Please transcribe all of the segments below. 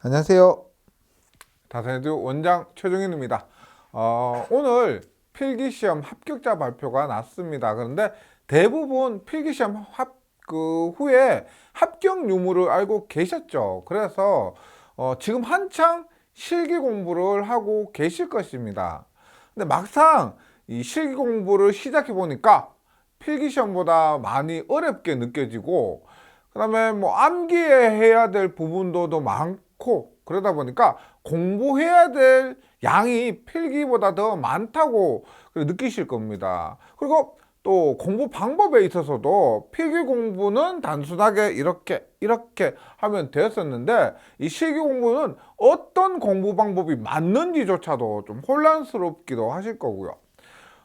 안녕하세요. 다산에듀 원장 최종인입니다. 어, 오늘 필기시험 합격자 발표가 났습니다. 그런데 대부분 필기시험 합, 그 후에 합격 유무를 알고 계셨죠. 그래서 어, 지금 한창 실기 공부를 하고 계실 것입니다. 근데 막상 이 실기 공부를 시작해 보니까 필기시험보다 많이 어렵게 느껴지고 그 다음에 뭐 암기해야 될 부분도 더 많고 그러다 보니까 공부해야 될 양이 필기보다 더 많다고 느끼실 겁니다. 그리고 또 공부 방법에 있어서도 필기 공부는 단순하게 이렇게 이렇게 하면 되었었는데 이 실기 공부는 어떤 공부 방법이 맞는지조차도 좀 혼란스럽기도 하실 거고요.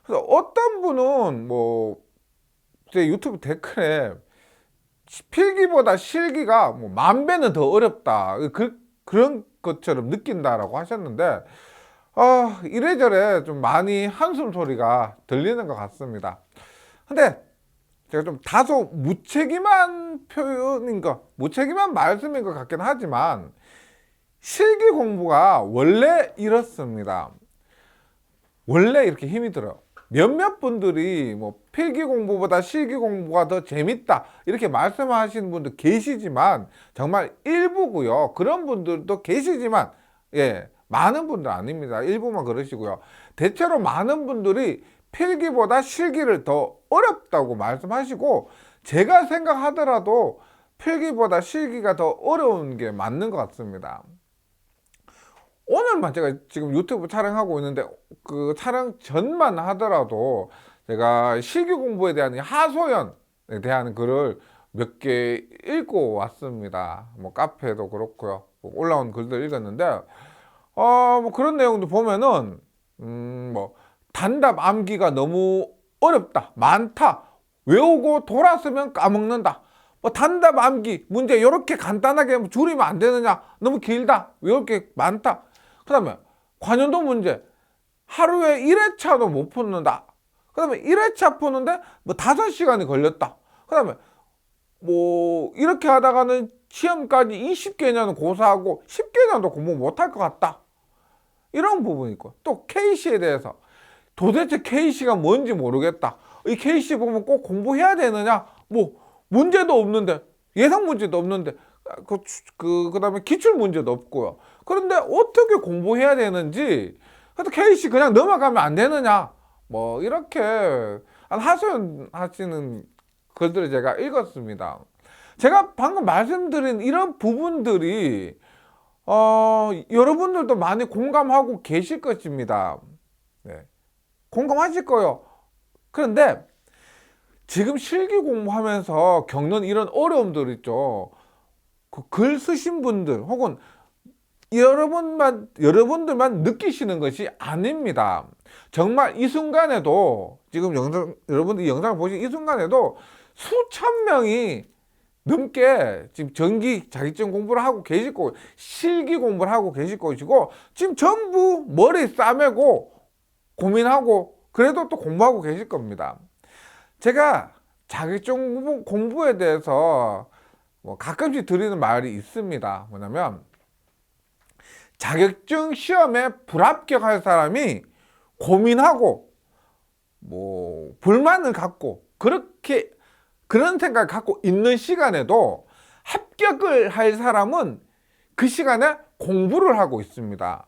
그래서 어떤 분은 뭐 제 유튜브 댓글에 필기보다 실기가 뭐 만 배는 더 어렵다. 그, 그런 것처럼 느낀다라고 하셨는데, 아, 이래저래 좀 많이 한숨 소리가 들리는 것 같습니다. 근데 제가 좀 다소 무책임한 표현인 것, 무책임한 말씀인 것 같긴 하지만, 실기 공부가 원래 이렇습니다. 원래 이렇게 힘이 들어요. 몇몇 분들이 뭐 필기 공부보다 실기 공부가 더 재밌다 이렇게 말씀하시는 분도 계시지만 정말 일부고요. 그런 분들도 계시지만 예 많은 분들 아닙니다. 일부만 그러시고요. 대체로 많은 분들이 필기보다 실기를 더 어렵다고 말씀하시고 제가 생각하더라도 필기보다 실기가 더 어려운 게 맞는 것 같습니다. 오늘만 제가 지금 유튜브 촬영하고 있는데 그 촬영 전만 하더라도 제가 실기 공부에 대한 하소연에 대한 글을 몇 개 읽고 왔습니다. 뭐 카페도 그렇고요. 뭐 올라온 글들 읽었는데 어 뭐 그런 내용도 보면은 음뭐 단답 암기가 너무 어렵다, 많다, 외우고 돌았으면 까먹는다. 뭐 단답 암기 문제 이렇게 간단하게 줄이면 안 되느냐? 너무 길다, 외울 게 많다. 그 다음에 관연도 문제. 하루에 1회차도 못 푸는다. 그 다음에 1회차 푸는데 뭐 5시간이 걸렸다. 그 다음에 뭐 이렇게 하다가는 시험까지 20개년은 고사하고 10개년도 공부 못할 것 같다. 이런 부분이 있고 또 KC에 대해서 도대체 KC가 뭔지 모르겠다. 이 KC 보면 꼭 공부해야 되느냐? 뭐 문제도 없는데 예상 문제도 없는데 그, 그, 그 다음에 기출 문제도 없고요. 그런데 어떻게 공부해야 되는지, 그래도 K씨 그냥 넘어가면 안 되느냐, 뭐, 이렇게 하소연 하시는 글들을 제가 읽었습니다. 제가 방금 말씀드린 이런 부분들이, 어, 여러분들도 많이 공감하고 계실 것입니다. 네. 공감하실 거예요. 그런데 지금 실기 공부하면서 겪는 이런 어려움들 있죠. 그 글 쓰신 분들 혹은 여러분만 여러분들만 느끼시는 것이 아닙니다. 정말 이 순간에도 지금 영상 여러분들 이 영상을 보신 이 순간에도 수천 명이 넘게 지금 전기 자격증 공부를 하고 계실 거고 실기 공부를 하고 계실 것이고 지금 전부 머리 싸매고 고민하고 그래도 또 공부하고 계실 겁니다. 제가 자격증 공부에 대해서 뭐 가끔씩 드리는 말이 있습니다. 뭐냐면 자격증 시험에 불합격할 사람이 고민하고 뭐 불만을 갖고 그렇게 그런 생각을 갖고 있는 시간에도 합격을 할 사람은 그 시간에 공부를 하고 있습니다.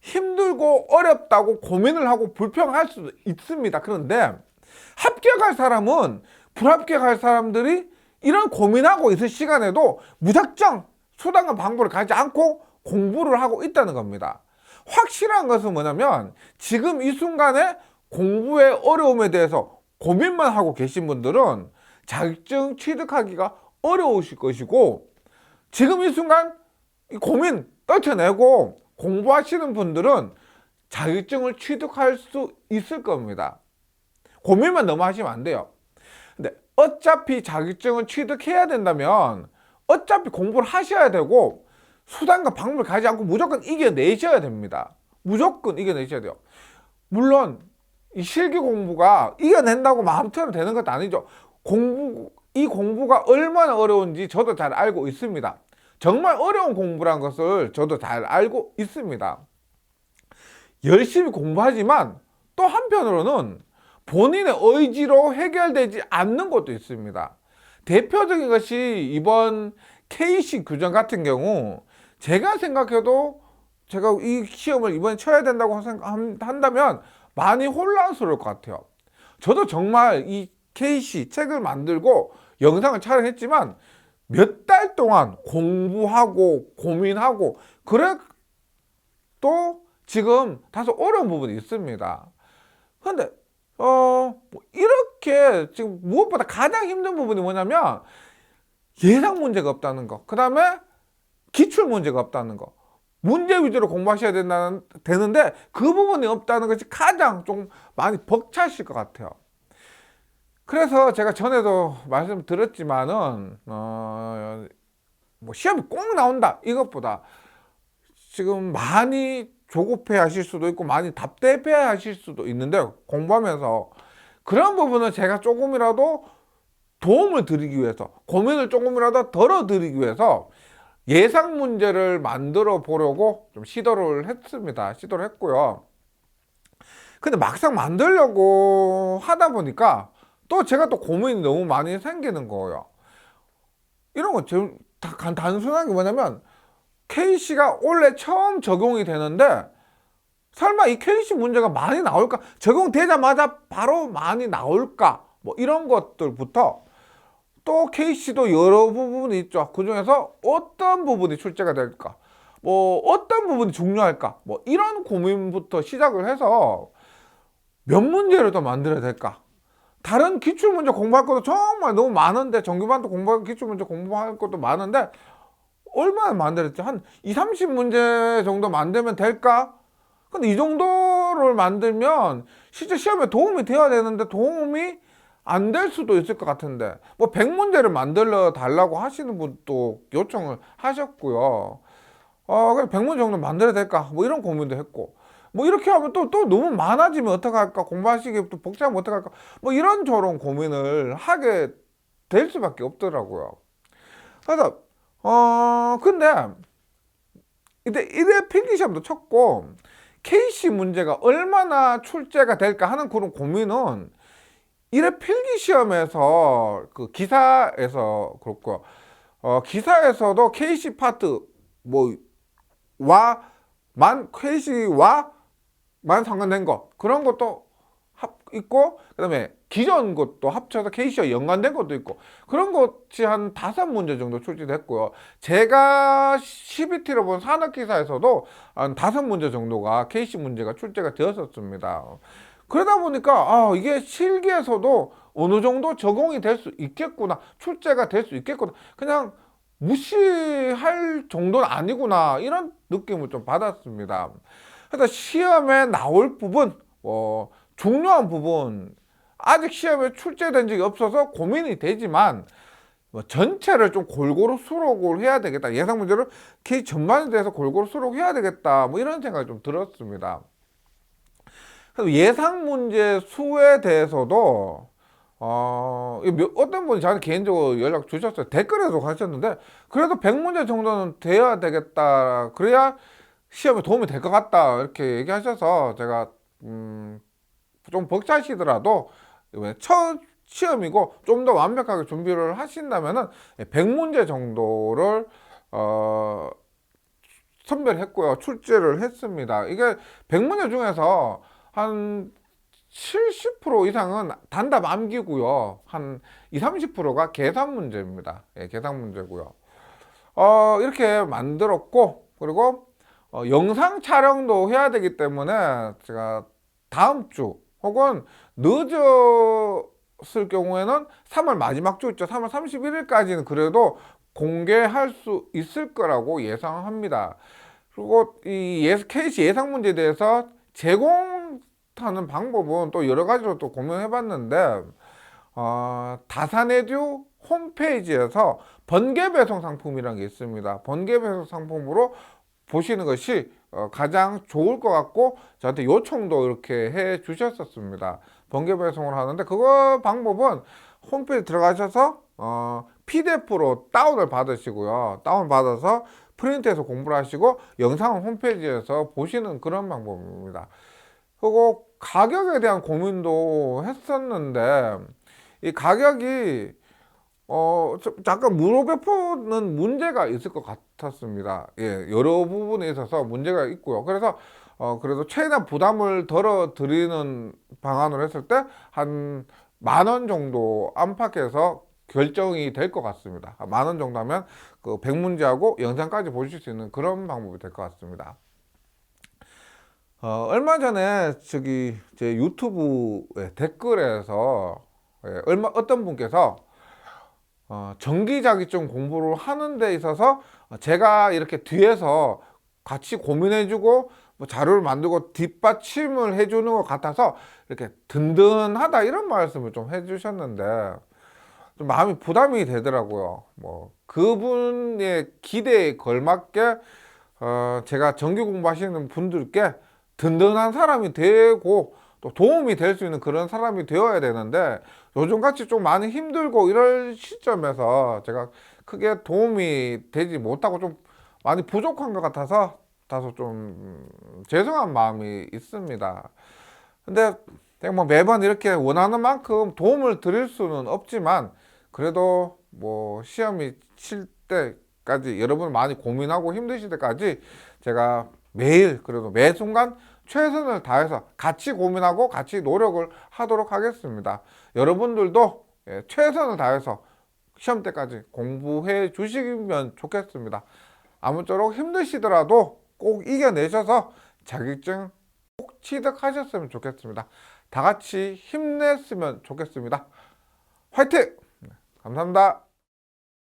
힘들고 어렵다고 고민을 하고 불평할 수도 있습니다. 그런데 합격할 사람은 불합격할 사람들이 이런 고민하고 있을 시간에도 무작정 수단과 방법을 가지 않고 공부를 하고 있다는 겁니다. 확실한 것은 뭐냐면 지금 이 순간에 공부의 어려움에 대해서 고민만 하고 계신 분들은 자격증 취득하기가 어려우실 것이고 지금 이 순간 이 고민 떨쳐내고 공부하시는 분들은 자격증을 취득할 수 있을 겁니다. 고민만 너무 하시면 안 돼요. 어차피 자격증을 취득해야 된다면 어차피 공부를 하셔야 되고 수단과 방법을 가지 않고 무조건 이겨내셔야 됩니다. 무조건 이겨내셔야 돼요. 물론 이 실기 공부가 이겨낸다고 마음대로 되는 것도 아니죠. 공부 이 공부가 얼마나 어려운지 저도 잘 알고 있습니다. 정말 어려운 공부란 것을 저도 잘 알고 있습니다. 열심히 공부하지만 또 한편으로는 본인의 의지로 해결되지 않는 것도 있습니다. 대표적인 것이 이번 KC 규정 같은 경우 제가 생각해도 제가 이 시험을 이번에 쳐야 된다고 생각한다면 많이 혼란스러울 것 같아요. 저도 정말 이 KC 책을 만들고 영상을 촬영했지만 몇 달 동안 공부하고 고민하고 그래 또 지금 다소 어려운 부분이 있습니다. 그런데 어, 뭐 이렇게 지금 무엇보다 가장 힘든 부분이 뭐냐면 예상 문제가 없다는 거. 그 다음에 기출 문제가 없다는 거. 문제 위주로 공부하셔야 된다는, 되는데 그 부분이 없다는 것이 가장 좀 많이 벅차실 것 같아요. 그래서 제가 전에도 말씀드렸지만은, 어, 뭐 시험이 꼭 나온다. 이것보다 지금 많이 조급해 하실 수도 있고 많이 답답해 하실 수도 있는데 공부하면서 그런 부분은 제가 조금이라도 도움을 드리기 위해서 고민을 조금이라도 덜어드리기 위해서 예상 문제를 만들어 보려고 좀 시도를 했습니다. 시도를 했고요. 근데 막상 만들려고 하다 보니까 또 제가 또 고민이 너무 많이 생기는 거예요. 이런 거 지금 다 단순한 게 뭐냐면 KC가 원래 처음 적용이 되는데 설마 이 KC 문제가 많이 나올까? 적용되자마자 바로 많이 나올까? 뭐 이런 것들부터 또 KC도 여러 부분이 있죠. 그 중에서 어떤 부분이 출제가 될까? 뭐 어떤 부분이 중요할까? 뭐 이런 고민부터 시작을 해서 몇 문제를 더 만들어야 될까? 다른 기출문제 공부할 것도 정말 너무 많은데 정규반도 공부할 기출문제 공부할 것도 많은데 얼마나 만들었지? 한 2, 30문제 정도 만들면 될까? 근데 이 정도를 만들면 실제 시험에 도움이 되어야 되는데 도움이 안 될 수도 있을 것 같은데 뭐 100문제를 만들어 달라고 하시는 분도 요청을 하셨고요. 어, 그래 100문제 정도 만들어야 될까? 뭐 이런 고민도 했고 뭐 이렇게 하면 또, 또 너무 많아지면 어떡할까? 공부하시기 또 복잡하면 어떡할까? 뭐 이런 저런 고민을 하게 될 수밖에 없더라고요. 그래서 어 근데 이때 일회 필기시험도 쳤고 KC 문제가 얼마나 출제가 될까 하는 그런 고민은 일회 필기시험에서 그 기사에서 그렇고 어 기사에서도 KC 파트 뭐 와 만 KC와 만 상관된 것 그런 것도 합 있고 그다음에 기존 것도 합쳐서 KC와 연관된 것도 있고 그런 것이 한 다섯 문제 정도 출제됐고요. 제가 CBT로 본 산업 기사에서도 한 다섯 문제 정도가 KC 문제가 출제가 되었었습니다. 그러다 보니까 아 이게 실기에서도 어느 정도 적용이 될 수 있겠구나 출제가 될 수 있겠구나 그냥 무시할 정도는 아니구나 이런 느낌을 좀 받았습니다. 그래서 시험에 나올 부분 어, 중요한 부분 아직 시험에 출제된 적이 없어서 고민이 되지만 뭐 전체를 좀 골고루 수록을 해야 되겠다 예상 문제를 K 전반에 대해서 골고루 수록해야 되겠다 뭐 이런 생각이 좀 들었습니다. 그래서 예상 문제 수에 대해서도 어, 어떤 분이 저한테 개인적으로 연락 주셨어요. 댓글에도 하셨는데, 그래도 100문제 정도는 돼야 되겠다. 그래야 시험에 도움이 될 것 같다. 이렇게 얘기하셔서 제가, 음, 좀 벅차시더라도 첫 시험이고 좀 더 완벽하게 준비를 하신다면은 100문제 정도를 어 선별했고요. 출제를 했습니다. 이게 100문제 중에서 한 70% 이상은 단답 암기고요. 한 20, 30%가 계산 문제입니다. 예, 계산 문제고요. 어, 이렇게 만들었고 그리고 어, 영상 촬영도 해야 되기 때문에 제가 다음 주 혹은 늦었을 경우에는 3월 마지막 주 있죠. 3월 31일까지는 그래도 공개할 수 있을 거라고 예상합니다. 그리고 이 KC 예상 문제에 대해서 제공하는 방법은 또 여러 가지로 또 고민해 봤는데, 어, 다산에듀 홈페이지에서 번개 배송 상품이라는 게 있습니다. 번개 배송 상품으로 보시는 것이 어, 가장 좋을 것 같고 저한테 요청도 이렇게 해 주셨었습니다. 번개 배송을 하는데 그거 방법은 홈페이지 들어가셔서 어, PDF로 다운을 받으시고요. 다운 받아서 프린트해서 공부를 하시고 영상은 홈페이지에서 보시는 그런 방법입니다. 그리고 가격에 대한 고민도 했었는데 이 가격이 어좀 약간 무료 배포는 문제가 있을 것 같았습니다. 예, 여러 부분에 있어서 문제가 있고요. 그래서 어 그래도 최대한 부담을 덜어 드리는 방안으로 했을 때 한 만 원 정도 안팎에서 결정이 될 것 같습니다. 만 원 정도 하면 그 백문지하고 영상까지 보실 수 있는 그런 방법이 될 것 같습니다. 어, 얼마 전에 저기 제 유튜브에 댓글에서 예, 얼마 어떤 분께서 어, 정기 자격증 공부를 하는 데 있어서 제가 이렇게 뒤에서 같이 고민해주고 뭐 자료를 만들고 뒷받침을 해주는 것 같아서 이렇게 든든하다 이런 말씀을 좀 해주셨는데 좀 마음이 부담이 되더라고요. 뭐 그분의 기대에 걸맞게 어, 제가 정기 공부하시는 분들께 든든한 사람이 되고 또 도움이 될 수 있는 그런 사람이 되어야 되는데 요즘 같이 좀 많이 힘들고 이럴 시점에서 제가 크게 도움이 되지 못하고 좀 많이 부족한 것 같아서 다소 좀 음, 죄송한 마음이 있습니다. 근데 뭐 매번 이렇게 원하는 만큼 도움을 드릴 수는 없지만 그래도 뭐 시험이 칠 때까지 여러분 많이 고민하고 힘드실 때까지 제가 매일 그래도 매 순간 최선을 다해서 같이 고민하고 같이 노력을 하도록 하겠습니다. 여러분들도 예, 최선을 다해서 시험 때까지 공부해 주시면 좋겠습니다. 아무쪼록 힘드시더라도 꼭 이겨내셔서 자격증 꼭 취득하셨으면 좋겠습니다. 다 같이 힘냈으면 좋겠습니다. 화이팅! 네, 감사합니다.